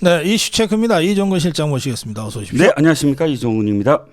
네, 이슈 체크입니다. 이종근 실장 모시겠습니다. 어서 오십시오. 네, 안녕하십니까 이종훈입니다.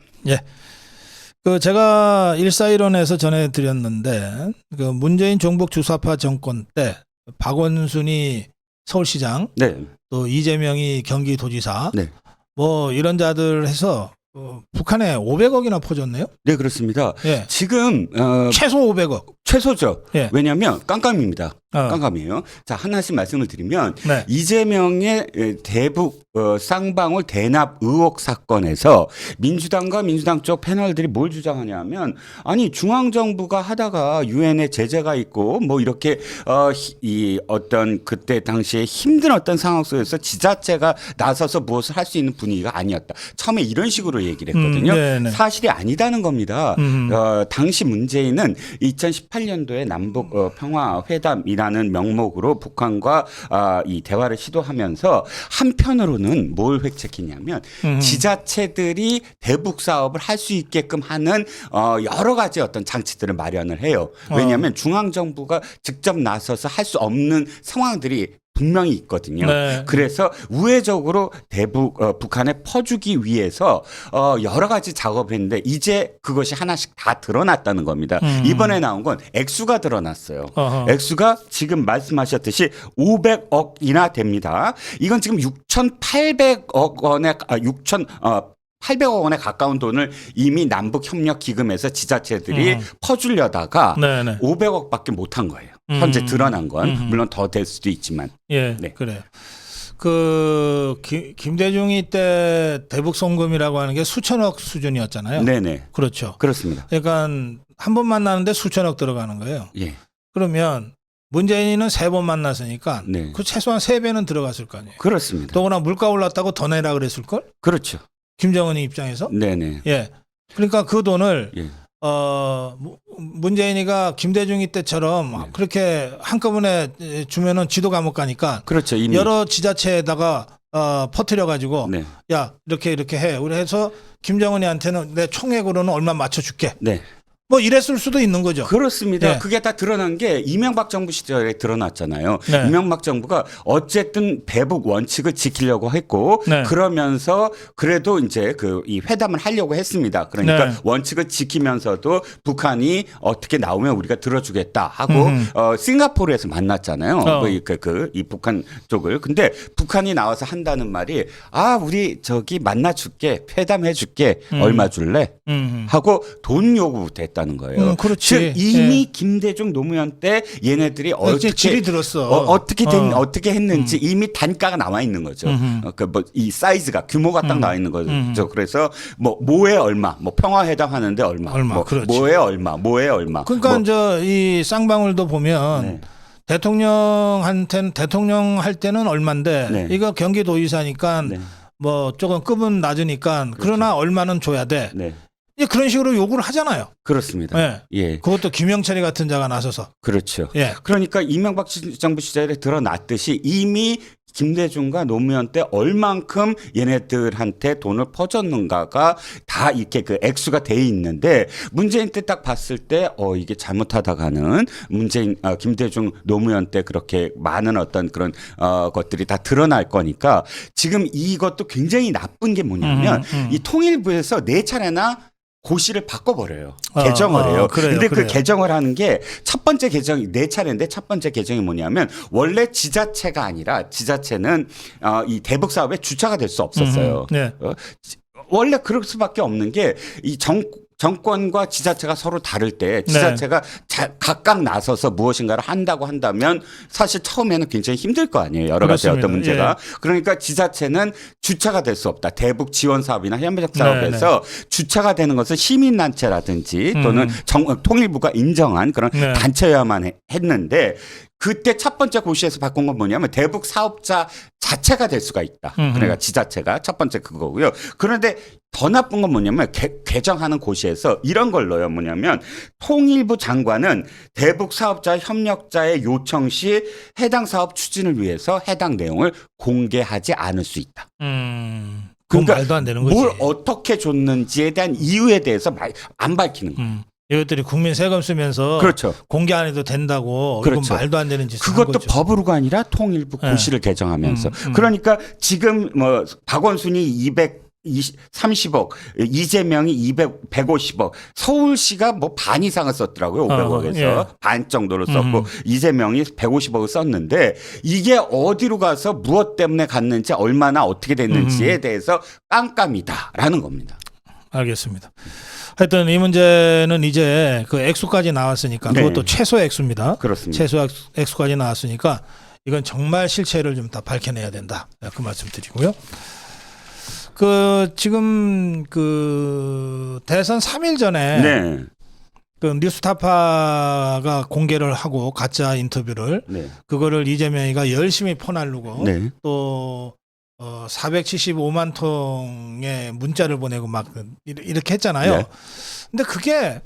그 제가 일사일원에서 전해드렸는데 그 문재인 종북 주사파 정권 때 박원순이 서울시장 네, 또 이재명이 경기도지사 네. 뭐 이런 자들 해서 어, 북한에 500억이나 퍼졌네요. 네 그렇습니다. 예, 지금 어, 최소 500억. 최소죠. 예. 왜냐하면 깜깜입니다. 어, 깜깜이에요. 자 하나씩 말씀을 드리면 네. 이재명의 에, 대북 어, 쌍방울 대납 의혹 사건에서 민주당과 민주당 쪽 패널들이 뭘 주장하냐면 아니 중앙 정부가 하다가 유엔에 제재가 있고 뭐 이렇게 어, 히- 이 어떤 그때 당시에 힘든 어떤 상황 속에서 지자체가 나서서 무엇을 할 수 있는 분위기가 아니었다. 처음에 이런 식으로 얘기를 했거든요. 음. 사실이 아니다는 겁니다. 음. 어, 당시 문재인은 2018년도에 남북 어, 평화 회담이 라는 명목으로 북한과 아, 이 대화를 시도하면서 한편으로는 뭘 획책했냐면 음. 지자체들이 대북 사업을 할 수 있게끔 하는 어, 여러 가지 어떤 장치들을 마련을 해요. 왜냐하면 중앙 정부가 직접 나서서 할 수 없는 상황들이 분명히 있거든요. 네. 그래서 우회적으로 대북 어, 북한에 퍼주기 위해서 어, 여러 가지 작업을 했는데 이제 그것이 하나씩 다 드러났다는 겁니다. 음. 이번에 나온 건 액수가 드러났어요. 어허. 액수가 지금 말씀하셨듯이 500억이나 됩니다. 이건 지금 6,800억 원에 아 6천 어 800억 원에 가까운 돈을 이미 남북 협력 기금에서 지자체들이 음. 퍼주려다가 네네. 500억밖에 못한 거예요. 현재 음. 드러난 건 음. 물론 더 될 수도 있지만. 예, 네. 그래. 그 김, 김대중이 때 대북 송금이라고 하는 게 수천억 수준이었잖아요. 네네 그렇죠. 그렇습니다. 그러니까 한 번 만나는데 수천억 들어가는 거예요. 예. 그러면 문재인은 세 번 만났으니까 네. 그 최소한 세 배는 들어갔을 거 아니에요. 그렇습니다. 더구나 물가 올랐다고 더 내라 그랬을 걸? 그렇죠. 김정은이 입장에서. 네네. 예. 그러니까 그 돈을 예. 어 무- 문재인이가 김대중이 때처럼 네. 그렇게 한꺼번에 주면은 지도 감옥 가니까 그렇죠. 이미 여러 지자체에다가 어 퍼뜨려 가지고 네. 야 이렇게 이렇게 해. 우리 해서 김정은이한테는 내 총액으로는 얼마 맞춰줄게. 네. 뭐 이랬을 수도 있는 거죠. 그렇습니다. 네. 그게 다 드러난 게 이명박 정부 시절에 드러났잖아요. 네. 이명박 정부가 어쨌든 대북 원칙을 지키려고 했고 네. 그러면서 그래도 이제 그 이 회담을 하려고 했습니다. 그러니까 네. 원칙을 지키면서도 북한이 어떻게 나오면 우리가 들어주겠다 하고 음흠. 어, 싱가포르에서 만났잖아요. 어. 그, 그, 그, 이 북한 쪽을. 근데 북한이 나와서 한다는 말이 아, 우리 저기 만나줄게. 회담해줄게. 음. 얼마 줄래? 음. 하고 돈 요구부터 했 다는 거예요. 음, 그렇지. 즉 이미 예. 김대중 노무현 때 얘네들이 어떻게 질이 들었어. 어, 떻게 된, 어. 어. 떻게 했는지 이미 단가가 나와 있는 거죠. 음흠. 어, 그뭐이 사이즈가 규모가 딱 음. 나와 있는 거죠. 음. 그래서 뭐 뭐에 얼마, 뭐 평화회담 하는데 얼마, 얼마, 뭐. 뭐에 얼마, 뭐에 얼마. 그러니까 뭐, 저이 쌍방울도 보면 네. 대통령한테는 대통령 할 때는 얼마인데 네. 이거 경기도의사니까 네. 뭐 조금 급은 낮으니까 그러나 얼마는 줘야 돼. 네. 이제 그런 식으로 요구를 하잖아요. 그렇습니다. 예. 예, 그것도 김영철이 같은 자가 나서서. 그렇죠. 예. 그러니까 이명박 시- 정부 시절에 드러났듯이 이미 김대중과 노무현 때 얼만큼 얘네들한테 돈을 퍼줬는가가 다 이렇게 그 액수가 돼 있는데 문재인 때 딱 봤을 때 어 이게 잘못하다가는 문재인 아, 김대중 노무현 때 그렇게 많은 어떤 그런 어 것들이 다 드러날 거니까 지금 이것도 굉장히 나쁜 게 뭐냐면 음, 음. 이 통일부에서 네 차례나 고시를 바꿔버려요. 어, 개정을 어, 해요. 그래요, 근데 그래요. 그 개정을 하는 게 첫 번째 개정이 네 차례인데 첫 번째 개정이 뭐냐면 원래 지자체가 아니라 지자체는 어, 이 대북 사업의 주체가 될 수 없었어요. 음, 네. 어, 지- 원래 그럴 수밖에 없는 게 이 정 정권과 지자체가 서로 다를 때 지자체가 자- 각각 나서서 무엇인가를 한다고 한다면 사실 처음에는 굉장히 힘들 거 아니에요. 여러 가지. 어떤 문제가. 그러니까 지자체는 주체가 될 수 없다. 대북 지원 사업이나 협력 사업에서 주체가 되는 것은 시민단체라든지 또는 음. 정, 통일부가 인정한 그런 네. 단체여야만 해- 했는데 그때 첫 번째 고시에서 바꾼 건 뭐냐면 대북 사업자 자체가 될 수가 있다. 음흠. 그러니까 지자체가 첫 번째 그거고요. 그런데 더 나쁜 건 뭐냐면 개, 개정하는 고시에서 이런 걸 넣어요. 뭐냐면 통일부 장관은 대북 사업자 협력자의 요청 시 해당 사업 추진을 위해서 해당 내용을 공개하지 않을 수 있다. 음. 그건 그러니까 말도 안 되는 거지. 뭘 어떻게 줬는지에 대한 이유에 대해서 말, 안 밝히는 거예요. 음. 이것들이 국민 세금 쓰면서 그렇죠. 공개 안 해도 된다고 그렇죠. 이건 말도 안 되는 짓을 한 그것도. 법으로가 아니라 통일부 네. 고시를 개정하면서 음, 음. 그러니까 지금 뭐 박원순이 200 30억, 이재명이 200, 150억, 서울시가 뭐 반 이상을 썼더라고요. 500억에서 예. 반 정도로 썼고 음. 이재명이 150억을 썼는데 이게 어디로 가서 무엇 때문에 갔는지 얼마나 어떻게 됐는지에 음. 대해서 깜깜이다라는 겁니다. 알겠습니다. 하여튼 이 문제는 이제 그 액수까지 나왔으니까 네. 그것도 최소 액수입니다. 그렇습니다. 최소 액수- 액수까지 나왔으니까 이건 정말 실체를 좀 다 밝혀내야 된다. 그 말씀 드리고요. 그 지금 그 대선 3일 전에 네. 그 뉴스타파가 공개를 하고 가짜 인터뷰를 네. 그거를 이재명이가 열심히 퍼날르고 네. 또 어, 475만 통의 문자를 보내고 막 이렇- 이렇게 했잖아요. 네. 근데 그게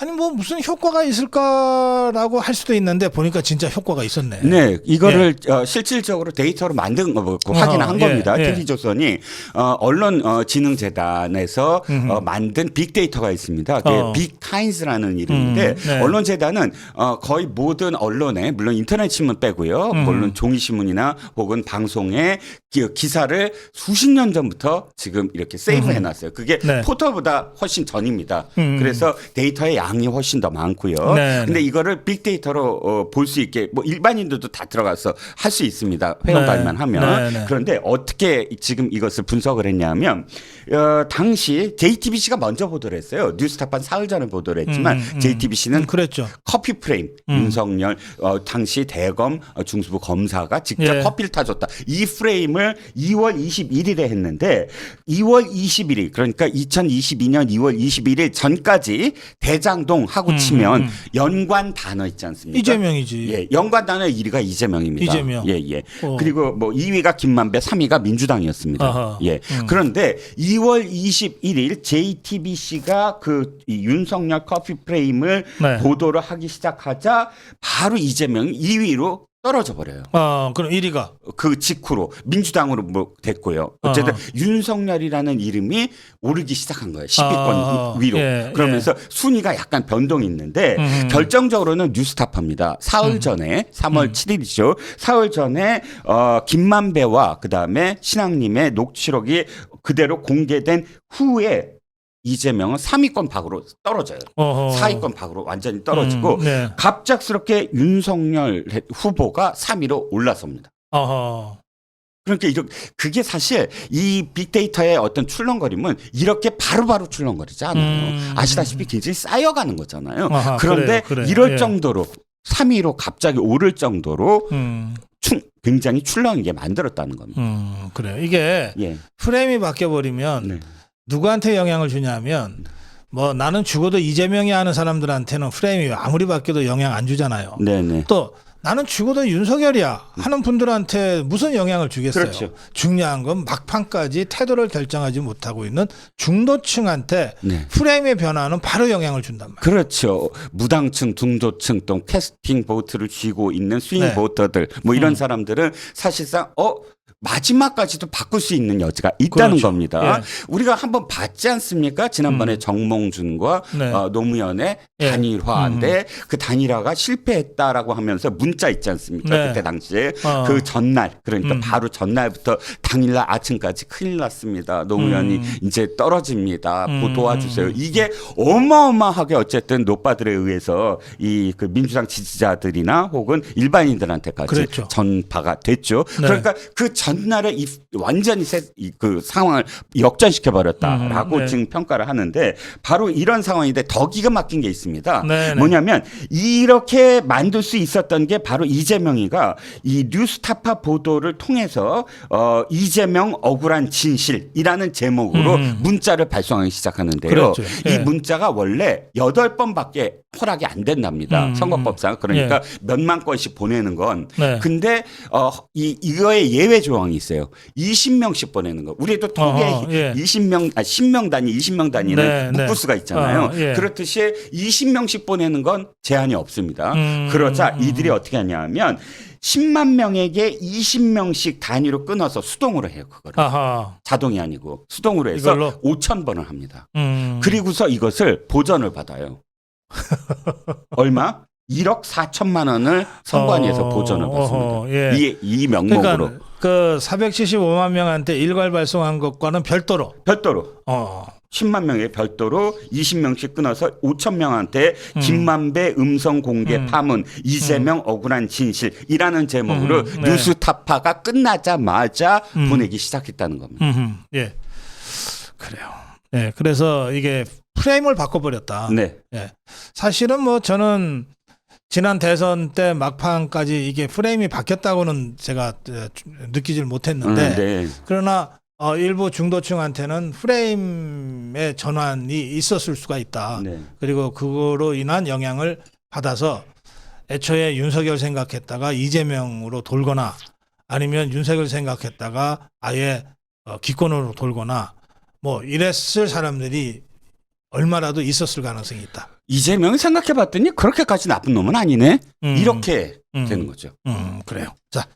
아니 뭐 무슨 효과가 있을까라고 할 수도 있는데 보니까 진짜 효과가 있었네. 네, 이거를 어, 실질적으로 데이터로 만든 거 뭐, 어허, 확인한 예, 겁니다. 예. TV조선이 어, 언론진흥재단에서 음흠. 어, 만든 빅데이터가 있습니다. 그게 어. 빅타임스라는 이름인데 음, 네. 언론재단은 어, 거의 모든 언론에 물론 인터넷 신문 빼고요, 음. 물론 종이 신문이나 혹은 방송에 기, 기사를 수십 년 전부터 지금 이렇게 세이브해놨어요. 그게 네. 포털보다 훨씬 전입니다. 음. 그래서 데이터의 양이 훨씬 더 많고요. 네, 근데 네. 이거를 빅데이터로 어, 볼 수 있게 뭐 일반인들도 다 들어가서 할 수 있습니다. 회원 가입만 네. 하면. 네, 네. 그런데 어떻게 지금 이것을 분석을 했냐면 어, 당시 JTBC가 먼저 보도를 했어요. 뉴스타판 사흘 전에 보도를 했지만 음, 음. JTBC는 음, 그랬죠. 커피 프레임 음. 윤석열 어, 당시 대검 어, 중수부 검사가 직접 예. 커피를 타줬다. 이 프레임을 2월 21일에 했는데 2월 21일 그러니까 2022년 2월 21일 전까지 대장 동 하고 음, 치면 음. 연관 단어 있지 않습니까? 이재명이지. 예, 연관 단어 1위가 이재명입니다. 이재명. 예, 예. 어. 그리고 뭐 2위가 김만배, 3위가 민주당이었습니다. 아하. 예. 음. 그런데 2월 21일 JTBC가 그 이 윤석열 커피 프레임을 네. 보도를 하기 시작하자 바로 이재명이 2위로 떨어져 버려요. 어, 그럼 1위가 그 직후로 민주당으로 뭐 됐고요. 어쨌든 아하. 윤석열이라는 이름이 오르기 시작한 거예요. 10위권 아하. 위로. 예, 그러면서 순위가 약간 변동이 있는데 음. 결정적으로는 뉴스타파입니다. 사흘 전에 3월 7일이죠. 사흘 전에 어 김만배와 그다음에 신앙님의 녹취록이 그대로 공개된 후에 이재명은 3위권 밖으로 떨어져요. 어허. 4위권 밖으로 완전히 떨어지고 음, 네. 갑작스럽게 윤석열 후보가 3위로 올라섭니다. 어허. 그러니까 이렇게 그게 사실 이 빅데이터의 어떤 출렁거림은 이렇게 바로바로 출렁거리지 않아요. 음. 아시다시피 굉장히 쌓여가는 거잖아요. 아하, 그런데 그래요, 그래요. 이럴 예. 정도로 3위로 갑자기 오를 정도로 음. 충, 굉장히 출렁이게 만들었다는 겁니다. 음, 그래요. 이게 예. 프레임이 바뀌어 버리면 네. 누구한테 영향을 주냐면 뭐 나는 죽어도 이재명이 하는 사람들한테는 프레임이 아무리 바뀌어도 영향 안 주잖아요. 네네. 또 나는 죽어도 윤석열이야 하는 분들한테 무슨 영향을 주겠어요. 그렇죠. 중요한 건 막판까지 태도를 결정하지 못하고 있는 중도층한테 네. 프레임의 변화는 바로 영향을 준단 말이에요. 그렇죠. 무당층, 중도층 또 캐스팅 보트를 쥐고 있는 스윙 네. 보터들 뭐 이런 음. 사람들은 사실상 어 마지막까지도 바꿀 수 있는 여지가 있다는 그렇죠. 겁니다. 예. 우리가 한번 봤지 않습니까? 지난번에 음. 정몽준과 네. 어, 노무현의 예. 단일화인데 그 단일화가 실패했다라고 하면서 문자 있지 않습니까? 네. 그때 당시에 어. 그 전날 그러니까 음. 바로 전날부터 당일날 아침까지 큰일 났습니다. 노무현이 음. 이제 떨어집니다. 보 음. 도와주세요. 이게 어마어마하게 어쨌든 노빠들에 의해서 이 그 민주당 지지자들이나 혹은 일반인들한테까지 그랬죠. 전파가 됐죠. 네. 그러니까 그 전 날에 이 완전히 세, 이, 그 상황을 역전시켜 버렸다라고 음, 네. 지금 평가를 하는데 바로 이런 상황인데 더 기가 막힌 게 있습니다. 네, 네. 뭐냐면 이렇게 만들 수 있었던 게 바로 이재명이가 이 뉴스타파 보도를 통해서 어 이재명 억울한 진실이라는 제목으로 음. 문자를 발송하기 시작하는데요. 그렇죠. 이 예. 문자가 원래 여덟 번밖에 허락이 안 된답니다. 음. 선거법상 그러니까 몇만 건씩 보내는 건 네. 근데 어 이 이거에 예외 조항 이 있어요. 20명씩 보내는 거. 우리도 통계 어허, 예. 20명 아 10명 단위, 20명 단위는 네, 묶을 네. 수가 있잖아요. 어, 예. 그렇듯이 20명씩 보내는 건 제한이 없습니다. 음, 그러자 음, 이들이 어떻게 하냐면 10만 명에게 20명씩 단위로 끊어서 수동으로 해요. 그거를. 아하. 자동이 아니고 수동으로 해서 이걸로? 5천 번을 합니다. 음. 그리고서 이것을 보전을 받아요. 얼마? 1억 4천만 원을 선관위에서 어, 보전을 받습니다. 어허, 예. 이, 이 명목으로 그러니까 그 475만 명한테 일괄 발송한 것과는 별도로 별도로 어. 10만 명에 별도로 20명씩 끊어서 5천 명한테 음. 김만배 음성 공개 음. 파문 이재명 억울한 진실이라는 제목으로 음, 네. 뉴스 타파가 끝나자마자 음. 보내기 시작했다는 겁니다. 음흠, 예. 그래요. 예. 그래서 이게 프레임을 바꿔버렸다. 네. 사실은 뭐 저는 지난 대선 때 막판까지 이게 프레임이 바뀌었다고는 제가 어, 느끼질 못했는데 음, 네. 그러나 어, 일부 중도층한테는 프레임의 전환이 있었을 수가 있다. 네. 그리고 그거로 인한 영향을 받아서 애초에 윤석열 생각했다가 이재명으로 돌거나 아니면 윤석열 생각했다가 아예 어, 기권으로 돌거나 뭐 이랬을 사람들이 얼마라도 있었을 가능성이 있다. 이재명 생각해봤더니 그렇게까지 나쁜 놈은 아니네. 음, 이렇게 음, 되는 거죠. 음, 그래요. 자,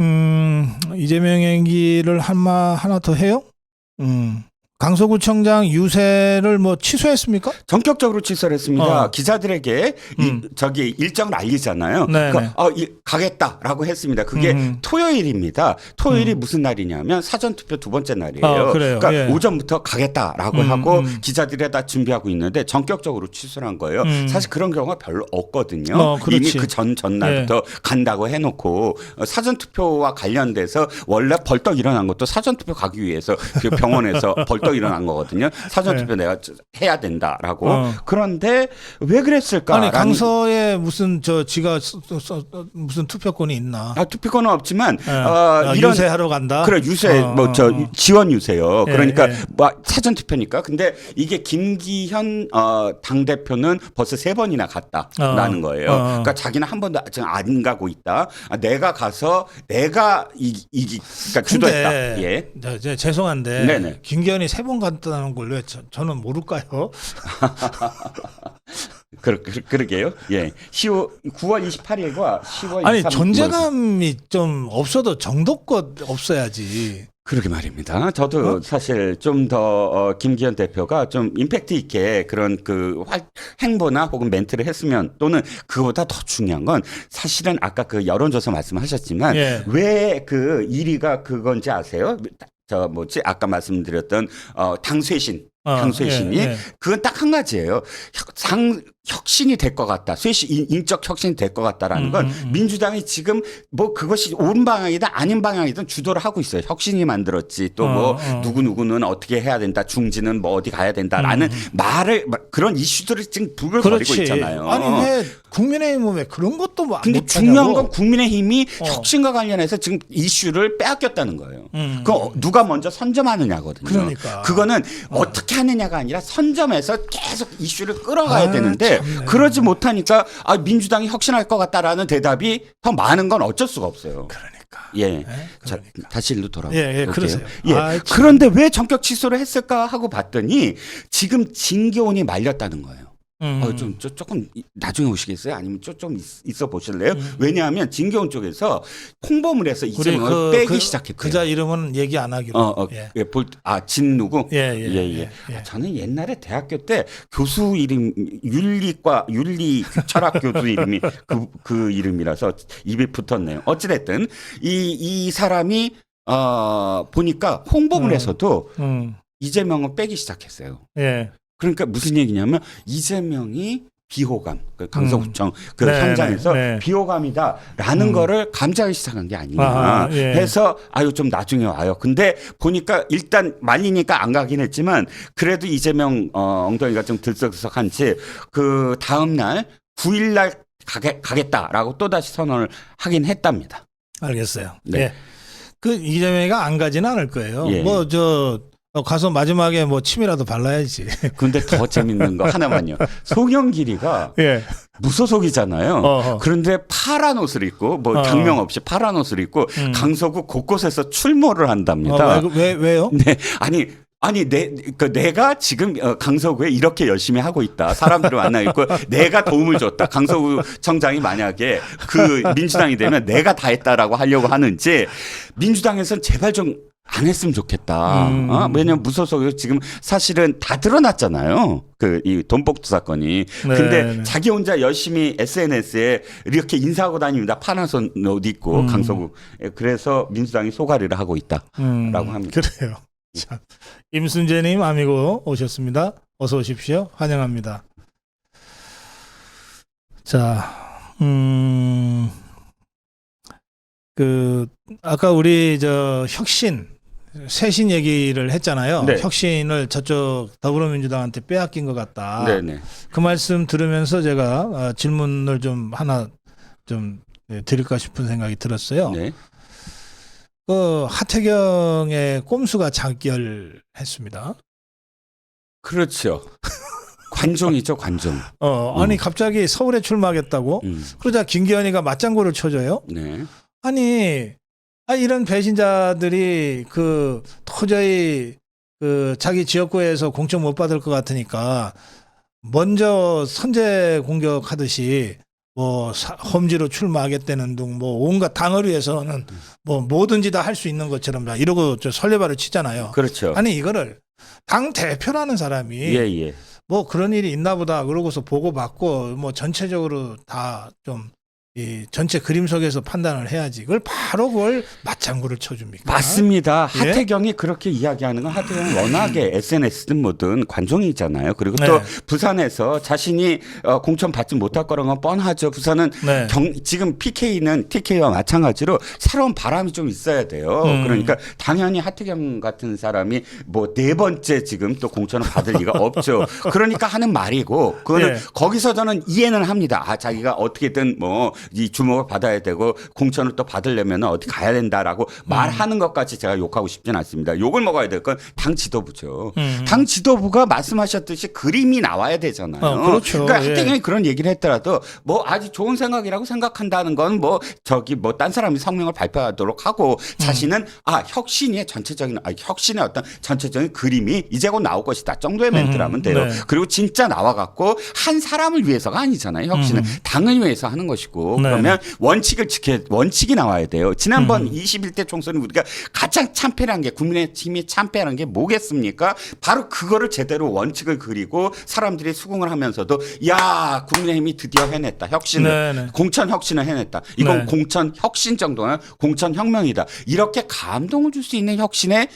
음, 이재명 얘기를 한마 하나 더 해요? 음, 강서구청장 유세를 뭐 취소했습니까? 전격적으로 취소를 했습니다. 어. 기자들에게 음. 이, 저기 일정을 알리잖아요. 네, 그, 네. 어, 이, 가겠다라고 했습니다. 그게 음. 토요일입니다. 토요일이 무슨 날이냐면 사전 투표 두 번째 날이에요. 아, 그래요? 러니까 예. 오전부터 가겠다라고 음, 하고 음. 기자들이 다 준비하고 있는데 전격적으로 취소를 한 거예요. 음. 사실 그런 경우가 별로 없거든요. 어. 예. 이미 그 전 전날부터 간다고 해놓고 어, 사전 투표와 관련돼서 원래 벌떡 일어난 것도 사전 투표 가기 위해서 그 병원에서 벌떡 일어난 거거든요. 사전 네. 투표 내가 해야 된다라고. 어. 그런데 왜 그랬을까? 아니 강서에 무슨 저 지가 써- 써- 써- 무슨 투표권이 있나? 아, 투표권은 없지만 예. 어, 아, 이런 유세하러 간다. 그래 유세 어, 뭐 저 어, 어. 지원 유세요. 예, 그러니까 예. 뭐 사전 투표니까. 근데 이게 김기현 어, 당 대표는 벌써 세 번이나 갔다라는 어, 거예요. 어. 그러니까 자기는 한 번도 지금 안 가고 있다. 아, 내가 가서 내가 이 이기 그러니까 주도했다. 예. 저, 저, 죄송한데 네네. 김기현이 세번 갔다는 걸 왜 저는 모를까요? 그러, 그, 그러 게요. 예. 10월 9월 28일과 10월 아니 23일 존재감이 좀 없어도 정도껏 없어야지. 그러게 말입니다. 저도 어? 사실 좀 더 어, 김기현 대표가 좀 임팩트 있게 그런 그 활, 행보나 혹은 멘트를 했으면 또는 그보다 더 중요한 건 사실은 아까 그 여론조사 말씀하셨지만 예. 왜그 1위가 그건지 아세요? 저 뭐지 아까 말씀드렸던 어, 당쇄신 어, 당쇄신이 예, 예. 그건 딱 한 가지예요. 혁, 상, 혁신이 될 것 같다. 쇄신, 인- 인적 혁신이 될 것 같다라는 음, 건 음, 음. 민주당이 지금 뭐 그것이 옳은 방향이든 아닌 방향이든 주도를 하고 있어요. 혁신이 만들었지 또뭐 어, 어. 누구 누구는 어떻게 해야 된다. 중지는 뭐 어디 가야 된다라는 말을 막 그런 이슈들을 지금 음, 그렇지. 있잖아요. 아니 왜 국민의힘은 왜 그런 것도 뭐 근데. 중요한 건 국민의힘이 어. 혁신과 관련해서 지금 이슈를 빼앗겼다는 거예요. 음. 그 누가 먼저 선점하느냐거든요. 그러니까. 그거는 어. 떻게 하느냐가 아니라 선점해서 계속 이슈를 끌어가야 아, 되는데 참네. 그러지 못하니까 아 민주당이 혁신할 것 같다라는 대답이 더 많은 건 어쩔 수가 없어요. 그러니까. 예. 예? 자, 그러니까. 다시 일로 돌아가. 예, 예, 그러세요. 예. 아이, 참. 그런데 왜 전격 취소를 했을까 하고 봤더니 지금 진교원이 말렸다는 거예요. 음. 어, 좀, 저, 조금 이- 나중에 오시겠어요? 아니면 좀, 좀 있- 있어 보실래요? 음. 왜냐하면 진교원 쪽에서 홍보물 해서 이재명을 그, 빼기 그 시작했대요. 그자 이름은 얘기 안 하기로. 어, 어, 예. 예, 볼, 아, 진 누구? 예, 예, 예, 예. 예, 예. 아, 저는 옛날에 대학교 때 교수 이름, 윤리과, 윤리 철학 교수 이름이 그, 그 이름이라서 입에 붙었네요. 어찌됐든, 이, 이 사람이, 어, 보니까 홍보물에서도 음. 이재명을 빼기 시작했어요. 예. 그러니까 무슨 얘기냐면 이재명이 비호감, 그 강서구청 그 네, 현장에서 네, 네. 비호감이다라는 음. 거를 감지하기 시작한 게 아니냐 아하, 예. 해서 아유 좀 나중에 와요. 근데 보니까 일단 말리니까 안 가긴 했지만 그래도 이재명 어, 엉덩이가 좀 들썩들썩한지 그 다음 날 9일 날 가게, 가겠다라고 또 다시 선언을 하긴 했답니다. 알겠어요. 네. 예. 그 이재명이가 안 가지는 않을 거예요. 예. 뭐저 가서 마지막에 뭐 침이라도 발라야지. 근데 더 재밌는 거 하나만요. 송영길이가 예. 무소속이잖아요. 어허. 그런데 파란 옷을 입고 뭐 어. 당명 없이 파란 옷을 입고 음. 강서구 곳곳에서 출몰을 한답니다. 어, 왜, 왜 왜요? 네, 아니. 아니 내 그 내가 지금 어, 강서구에 이렇게 열심히 하고 있다 사람들을 만나 있고 내가 도움을 줬다 강서구 청장이 만약에 그 민주당이 되면 내가 다 했다라고 하려고 하는지 민주당에서는 제발 좀 안 했으면 좋겠다. 음. 어? 왜냐면 무소속 지금 사실은 다 드러났잖아요. 그 이 돈복두 사건이. 근데 네, 네. 자기 혼자 열심히 SNS에 이렇게 인사하고 다닙니다. 파란손 옷 입고 음. 강서구. 예, 그래서 민주당이 소가리를 하고 있다라고 음, 합니다. 그래요. 자, 임순재님 아미고 오셨습니다. 어서 오십시오. 환영합니다. 자, 음, 그 아까 우리 저 혁신 쇄신 얘기를 했잖아요. 네. 혁신을 저쪽 더불어민주당한테 빼앗긴 것 같다. 네네. 그 말씀 들으면서 제가 어, 질문을 좀 하나 좀 네, 드릴까 싶은 생각이 들었어요. 네. 그 하태경의 꼼수가 작결했습니다. 그렇죠. 관종이죠, 관종. 어, 음. 아니 갑자기 서울에 출마하겠다고 음. 그러자 김기현이가 맞장구를 쳐줘요. 네. 아니, 아 이런 배신자들이 그 도저히 그 자기 지역구에서 공천 못 받을 것 같으니까 먼저 선제 공격하듯이 뭐 사- 험지로 출마하겠다는 등뭐 온갖 당을 위해서는 뭐 뭐든지 다 할 수 있는 것처럼 다 이러고 저 설레발을 치잖아요. 그렇죠. 아니 이거를 당 대표라는 사람이 예, 예. 뭐 그런 일이 있나 보다 그러고서 보고 받고 뭐 전체적으로 다 좀 이 전체 그림 속에서 판단을 해야지 그걸 바로 그걸 맞장구를 쳐줍니까? 맞습니다. 예? 하태경이 그렇게 이야기하는 건 하태경이 워낙에 SNS든 뭐든 관종이잖아요. 그리고 또 네. 부산에서 자신이 어, 공천 받지 못할 거라는 건 뻔하죠. 부산은 네. 경, 지금 PK는 TK와 마찬가지로 새로운 바람이 좀 있어야 돼요. 음. 그러니까 당연히 하태경 같은 사람이 뭐 네 번째 지금 또 공천을 받을 리가 없죠. 그러니까 하는 말이고 그거는 예. 거기서 저는 이해는 합니다. 아 자기가 어떻게든 뭐이 주목을 받아야 되고 공천을 또 받으려면 어디 가야 된다라고 음. 말하는 것까지 제가 욕하고 싶진 않습니다. 욕을 먹어야 될 건 당 지도부죠. 음. 당 지도부가 말씀하셨듯이 그림이 나와야 되잖아요. 어, 그렇죠. 그러니까 예. 하태경이 그런 얘기를 했더라도 뭐 아주 좋은 생각이라고 생각한다는 건 뭐 저기 뭐 딴 사람이 성명을 발표하도록 하고 자신은 아 혁신의 전체적인 아 혁신의 어떤 전체적인 그림이 이제 곧 나올 것이다 정도의 멘트라면 돼요. 네. 그리고 진짜 나와 갖고 한 사람을 위해서가 아니잖아요. 혁신은 당을 위해서 하는 것이고 음. 네. 그러면 원칙을 지켜 원칙이 나와야 돼요. 지난번 21대 총선은 우리가 가장 참패한 게 국민의힘이 참패한 게 뭐겠습니까? 바로 그거를 제대로 원칙을 그리고 사람들이 수긍을 하면서도 야 국민의힘이 드디어 해냈다 혁신을 네, 네. 공천 혁신을 해냈다. 이건 네. 공천 혁신 정도는 공천 혁명이다. 이렇게 감동을 줄 수 있는 혁신의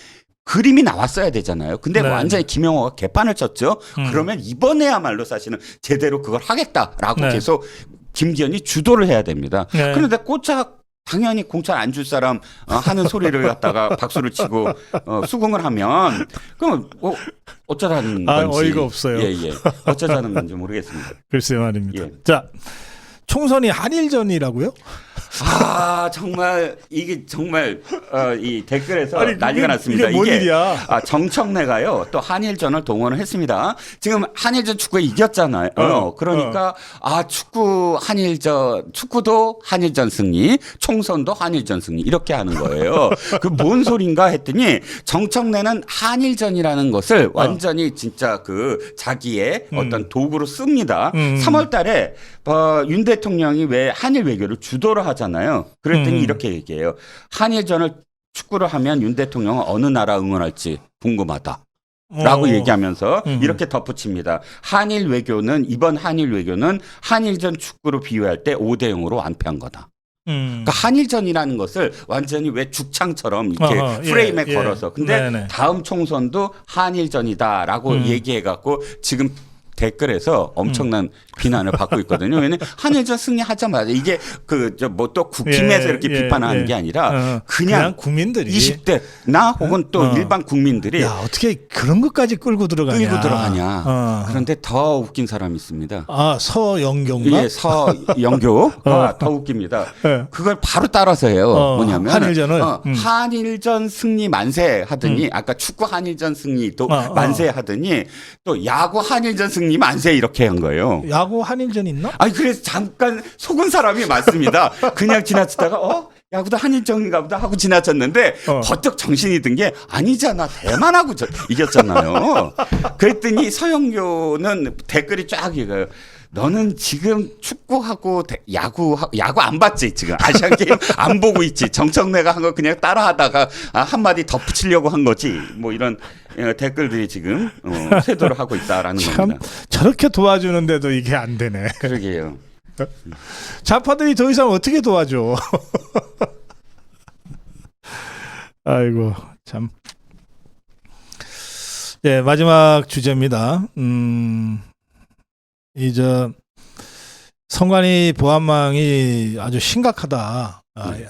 그림이 나왔어야 되잖아요. 근데 네. 완전히 김영호가 개판을 쳤죠. 음. 그러면 이번에야말로 사실은 제대로 그걸 하겠다라고 네. 계속 김기현이 주도를 해야 됩니다. 네. 그런데 꼬짝 당연히 공천 안 줄 사람 어, 하는 소리를 갖다가 박수를 치고 어, 수긍을 하면 그럼 뭐 어쩌자는 아, 건지 어이가 없어요. 예, 예. 어쩌자는 건지 모르겠습니다. 글쎄 말입니다. 예. 자, 총선이 한일전이라고요? 아 정말 이게 정말 어, 이 댓글에서 아니, 난리가 그게- 났습니다. 이게 뭔 일이야? 아, 정청래가요 또 한일전을 동원을 했습니다. 지금 한일전 축구에 이겼잖아요. 어, 어, 그러니까 아 축구 한일전 축구도 한일전 승리, 총선도 한일전 승리 이렇게 하는 거예요. 그 뭔 소린가 했더니 정청래는 한일전이라는 것을 완전히 진짜 그 자기의 어떤 도구로 씁니다. 음. 3월달에 어, 윤 대통령이 왜 한일 외교를 주도를 하잖아요. 그랬더니 음. 이렇게 얘기해요. 한일전을 축구를 하면 윤 대통령은 어느 나라 응원할지 궁금하다. 라고 어. 얘기하면서 음. 이렇게 덧붙입니다. 한일 외교는 이번 한일 외교는 한일전 축구로 비유할 때 5대 0으로 완패한 거다. 음. 그러니까 한일전이라는 것을 완전히 왜 죽창처럼 이렇게 어허, 예, 프레임에 예. 걸어서 근데 네네. 다음 총선도 한일전이다라고 음. 얘기해 갖고 지금 댓글에서 엄청난 비난을 받고 있거든요. 왜냐면 한일전 승리하자마자 이게 그 저 뭐 또 국힘에서 예, 이렇게 예, 비판하는 예. 게 아니라 어, 그냥, 국민들이 20대 나 혹은 또 어. 일반 국민들이 야 어떻게 그런 것까지 끌고 들어가냐? 끌고 들어가냐. 어. 그런데 더 웃긴 사람이 있습니다. 아 서영경가? 예, 서영교가 더 웃깁니다. 예. 그걸 바로 따라서 해요. 어, 뭐냐면 한일전을? 어, 음. 한일전 승리 만세 하더니 아까 축구 한일전 승리도 어, 어. 만세 하더니 또 야구 한일전 승리 만세 이렇게 한 거예요. 야구 한일전 있나? 아니 그래서 잠깐 속은 사람이 많습니다. 그냥 지나치다가 어 야구도 한일전인가 보다 하고 지나쳤는데 어. 버쩍 정신이 든 게 아니잖아 대만하고 저- 이겼잖아요. 그랬더니 서영교는 댓글이 쫙 이거요. 너는 지금 축구하고 대- 야구 야구 안 봤지 지금 아시안 게임 안 보고 있지 정청래가 한 거 그냥 따라하다가 아, 한 마디 덧붙이려고 한 거지 뭐 이런 어, 댓글들이 지금 어, 쇄도를 하고 있다라는 참 겁니다. 저렇게 도와주는데도 이게 안 되네. 그러게요. 좌파들이 더 이상 어떻게 도와줘? 아이고 참. 예 마지막 주제입니다. 음, 이저 성관이 보안망이 아주 심각하다. 아, 네. 예.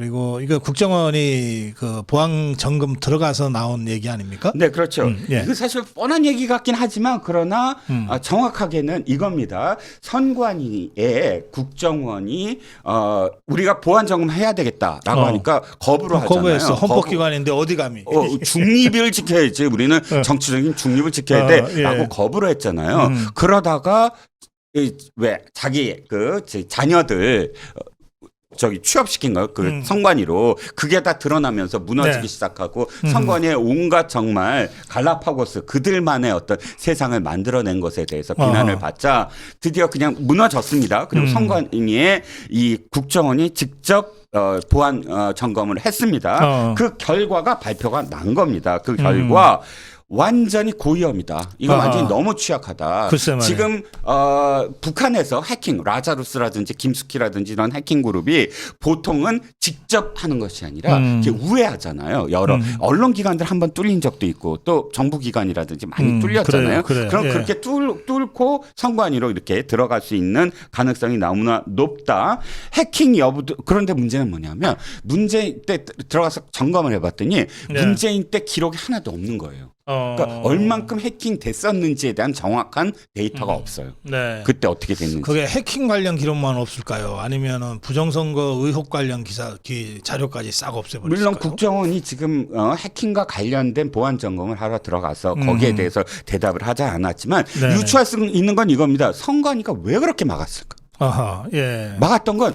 그리고 이거 국정원이 그 보안 점검 들어가서 나온 얘기 아닙니까? 네, 그렇죠. 음, 예. 이거 사실 뻔한 얘기 같긴 하지만 그러나 음. 아, 정확하게는 이겁니다. 선관위에 국정원이 어, 우리가 보안 점검해야 되겠다라고 어. 하니까 거부를 하잖아요. 거부했어. 거부- 헌법기관인데 어디 감히? 어, 중립을 지켜야지. 우리는 어. 정치적인 중립을 지켜야 어, 돼라고 예. 거부를 했잖아요. 음. 그러다가 이, 왜 자기 그 제- 자녀들 어, 저기 취업시킨 거, 그 음. 성관위로 그게 다 드러나면서 무너지기 네. 시작하고 음. 성관위의 온갖 정말 갈라파고스 그들만의 어떤 세상을 만들어낸 것에 대해서 비난을 어허. 받자 드디어 그냥 무너졌습니다. 그리고 음. 성관위의 이 국정원이 직접 어, 보안 어, 점검을 했습니다. 어. 그 결과가 발표가 난 겁니다. 그 결과 완전히 고위험이다. 이거 음. 아하. 완전히 너무 취약하다. 지금 어, 북한에서 해킹, 라자루스라든지 김숙희라든지 이런 해킹 그룹이 보통은 직접 하는 것이 아니라 음. 이렇게 우회하잖아요. 여러 음. 언론 기관들 한번 뚫린 적도 있고 또 정부 기관이라든지 많이 음, 뚫렸잖아요. 그래요, 그래요. 럼 예. 그렇게 뚫, 뚫고 선관위로 이렇게 들어갈 수 있는 가능성이 너무나 높다. 해킹 여부도 그런데 문제는 뭐냐면 문재인 때 들어가서 점검을 해봤더니 네. 문재인 때 기록이 하나도 없는 거예요. 어. 그러니까 얼만큼 해킹 됐었는지에 대한 정확한 데이터가 음. 없어요. 네. 그때 어떻게 됐는지. 그게 해킹 관련 기록만 없을까요? 아니면은 부정선거 의혹 관련 기사 기, 자료까지 싹 없애버릴까요? 물론 국정원이 지금 어, 해킹과 관련된 보안 점검을 하러 들어가서 음. 거기에 대해서 대답을 하지 않았지만 네. 유추할 수 있는 건 이겁니다. 선관위가 왜 그렇게 막았을까? 아하, 예. 막았던 건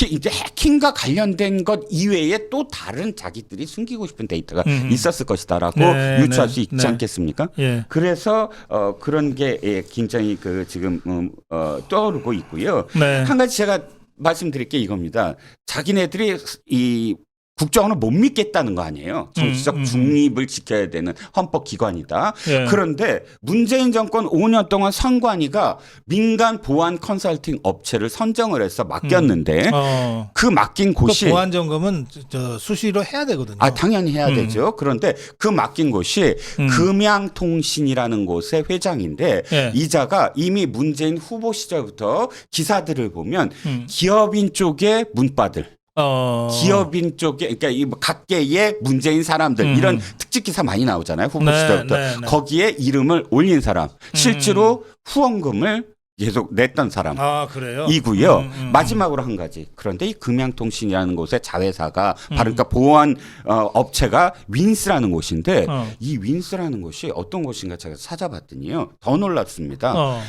특히 이제 해킹과 관련된 것 이외에 또 다른 자기들이 숨기고 싶은 데이터가 음. 있었을 것이다라고 네, 유추할 네, 수 있지 네. 않겠습니까? 예. 그래서 어, 그런 게 예, 굉장히 그 지금 음, 어, 떠오르고 있고요. 네. 한 가지 제가 말씀드릴 게 이겁니다. 자기네들이 이 국정원을 못 믿겠다는 거 아니에요. 정치적 음, 음. 중립을 지켜야 되는 헌법 기관이다. 예. 그런데 문재인 정권 5년 동안 선관위가 민간 보안 컨설팅 업체를 선정을 해서 맡겼는데 어. 그 맡긴 그 곳이 보안 점검은 저, 저 수시로 해야 되거든요. 아 당연히 해야 음. 되죠. 그런데 그 맡긴 곳이 음. 금양통신이라는 곳의 회장인데 예. 이자가 이미 문재인 후보 시절부터 기사들을 보면 음. 기업인 쪽의 문바들, 어. 기업인 쪽에 그러니까 이 각계의 문재인 사람들 음. 이런 특집 기사 많이 나오잖아요. 후보 네, 시절부터 네, 네. 거기에 이름을 올린 사람, 실제로 후원금을 계속 냈던 사람. 아 그래요? 이고요. 음, 음, 마지막으로 한 가지. 그런데 이 금양통신이라는 곳의 자회사가 음. 바로 그러니까 보안 어, 업체가 윈스라는 곳인데 어. 이 윈스라는 곳이 어떤 곳인가 제가 찾아봤더니요. 더 놀랍습니다. 어.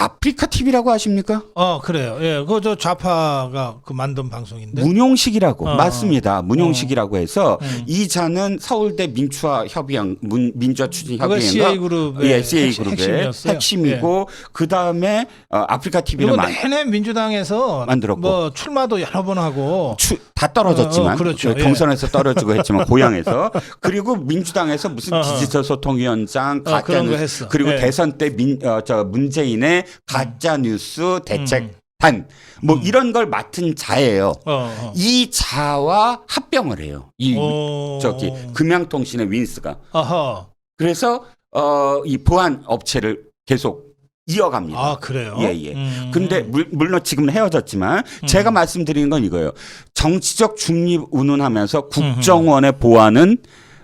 아프리카 TV라고 아십니까? 어 그래요. 예, 그거 저 좌파가 그 만든 방송인데. 문용식이라고 어. 맞습니다. 문용식이라고 해서 음. 이 자는 서울대 민추화 협의회 문, 민주화 추진 그거 협의회인가? CA 그룹의 예, CA 핵심- 그룹의 핵심이었어요. 예. 핵심이고 그 다음에 어, 아프리카 TV를 만, 내내 민주당에서 만들었고. 뭐 출마도 여러 번 하고 추, 다 떨어졌지만 어, 어, 그렇죠. 예. 경선에서 떨어지고 했지만 고향에서 그리고 민주당에서 무슨. 디지털 소통위원장 어, 그런 거 했어. 그리고 예. 대선 때 민 어 저 문재인의 가짜 뉴스 대책단 뭐 음. 이런 걸 맡은 자예요. 어, 어. 이 자와 합병을 해요. 이 어. 저기 금양통신의 윈스가 아하. 그래서 어 이 보안 업체를 계속 이어갑니다. 아 그래요? 예, 예. 음. 근데 물, 물론 지금 헤어졌지만 제가 말씀드리는 건 이거예요. 정치적 중립 운운하면서 국정원의 보안은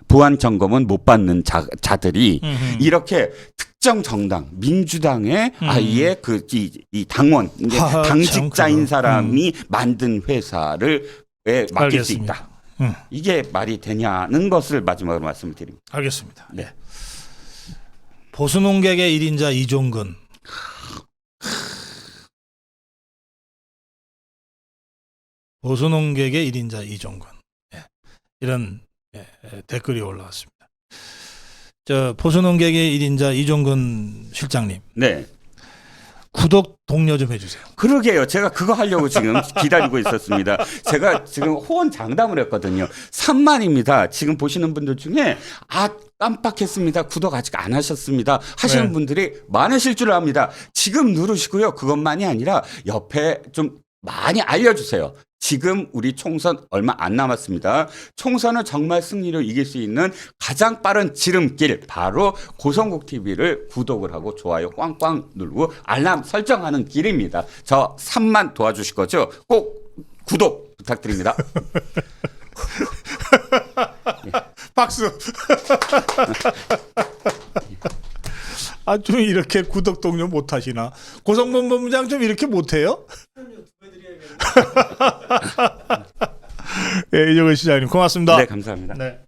보안 점검은 못 받는 자, 자들이 음흠. 이렇게 특정 정당 민주당의 음. 아예 그이 이 당원 이제 하하, 참 당직자인. 사람이 만든 회사를 에 맡길 수 알겠습니다. 있다. 음. 이게 말이 되냐는 것을 마지막으로 말씀을 드립니다. 알겠습니다. 네. 예. 보수 농객의 1인자 이종근. 보수 농객의 1인자 이종근. 예. 이런 예, 예, 댓글이 올라왔습니다. 저 보수농객의 1인자 이종근 실장님. 네. 구독 동료 좀 해주세요. 그러게요. 제가 그거 하려고 지금 기다리고 있었습니다. 제가 지금 호언 장담을 했거든요. 3만입니다. 지금 보시는 분들 중에 아 깜빡했습니다. 구독 아직 안 하셨습니다. 하시는 네. 분들이 많으실 줄 압니다. 지금 누르시고요. 그것만이 아니라 옆에 좀 많이 알려주세요. 지금 우리 총선 얼마 안 남았습니다. 총선은 정말 승리로 이길 수 있는 가장 빠른 지름길 바로 고성국 TV를 구독을 하고 좋아요 꽝꽝 누르고 알람 설정하는 길입니다. 저 3만 도와주실 거죠? 꼭 구독 부탁드립니다. 박수. 아 좀 이렇게 구독 동료 못 하시나? 고성범 본부장 좀 이렇게 못 해요? 예, 이정은 시장님 고맙습니다. 네, 감사합니다. 네.